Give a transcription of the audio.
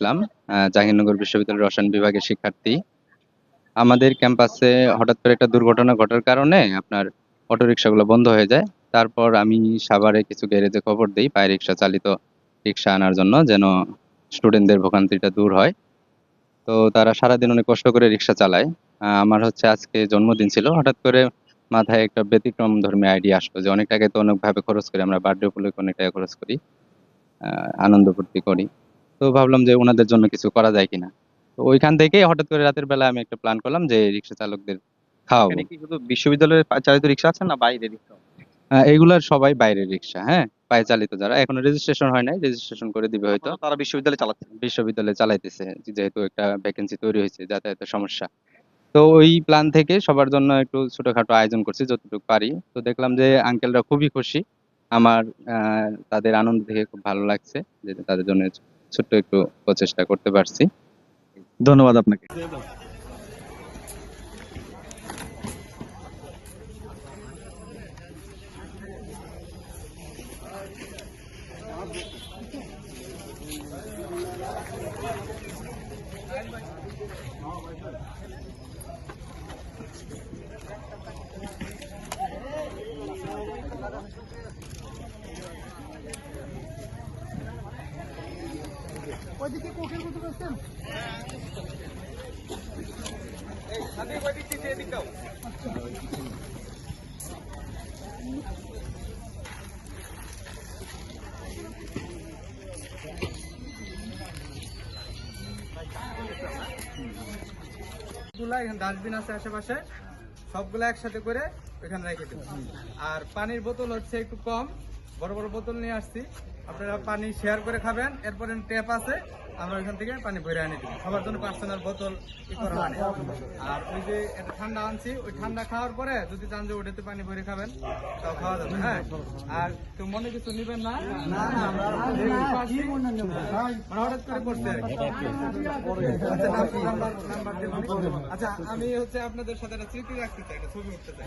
ইসলাম জাহাঙ্গীরনগর বিশ্ববিদ্যালয়ের রসায়ন বিভাগের শিক্ষার্থী। আমাদের ক্যাম্পাসে হঠাৎ করে একটা দুর্ঘটনা ঘটার কারণে আপনার অটোরিকশাগুলো বন্ধ হয়ে যায়। তারপর আমি সাভারে কিছু গ্যারেজে খবর দিই পায়ে রিক্সা চালিত রিক্সা আনার জন্য যেন স্টুডেন্টদের ভোগান্তিটা দূর হয়। তো তারা সারাদিন অনেক কষ্ট করে রিক্সা চালায়। আমার হচ্ছে আজকে জন্মদিন ছিল। হঠাৎ করে মাথায় একটা ব্যতিক্রম ধর্মী আইডিয়া আসলো যে অনেক টাকা তো অনেকভাবে খরচ করি, আমরা বার্থডে উপলক্ষে অনেক টাকা খরচ করি আনন্দ ফুর্তি করি। তো ভাবলাম যে ওনাদের জন্য কিছু করা যায় কিনা। তো ওইখান থেকে হঠাৎ করে রাতের বেলা আমি একটা প্ল্যান করলাম যে রিক্সা চালকদের খাওয়াবো। কি শুধু বিশ্ববিদ্যালয়ের চালিত রিক্সা আছে না বাইরে রিক্সা? আহ, এগুলার সবাই বাইরের রিক্সা হ্যাঁ পায়ে চালিত যারা। এখনও রেজিস্ট্রেশন হয় নাই রেজিস্ট্রেশন করে দিবে হয়তো। তারা বিশ্ববিদ্যালয়ে চালাচ্ছে। বিশ্ববিদ্যালয়ে চালাইতেছে যেহেতু একটা ভ্যাকেন্সি তৈরি হয়েছে যাতায়াতের সমস্যা। তো ওই প্ল্যান থেকে সবার জন্য একটু ছোটখাটো আয়োজন করছি যতটুকু পারি। তো দেখলাম যে আঙ্কেলরা খুবই খুশি। আমার আহ, তাদের আনন্দ দেখে খুব ভালো লাগছে যে তাদের জন্য ছোট্ট একটু প্রচেষ্টা করতে পারছি। ধন্যবাদ আপনাকে। গুলা এখানে ডাস্টবিন আছে আশেপাশে। সবগুলা একসাথে করে এখানে রেখে দেবো আর পানির বোতল হচ্ছে একটু কম। বড় বড় বোতল নিয়ে আসছি। আপনারা পানি শেয়ার করে খাবেন এরপরে ট্যাপ আছে আমরা ওইখান থেকে পানি ভরে আনি দিই সবার জন্য পার্সোনাল বোতল হয়। আর ওই যে একটা ঠান্ডা আনছি ওই ঠান্ডা খাওয়ার পরে যদি চান যে ওটাতে পানি ভরে খাবেন তাও খাওয়া যাবে হ্যাঁ? আর কেউ মনে কিছু নিবেন না? মানে হঠাৎ করে করছে। আচ্ছা, আচ্ছা আমি হচ্ছে আপনাদের সাথে একটা স্মৃতি রাখতে চাই একটা ছবি উঠতে চাই।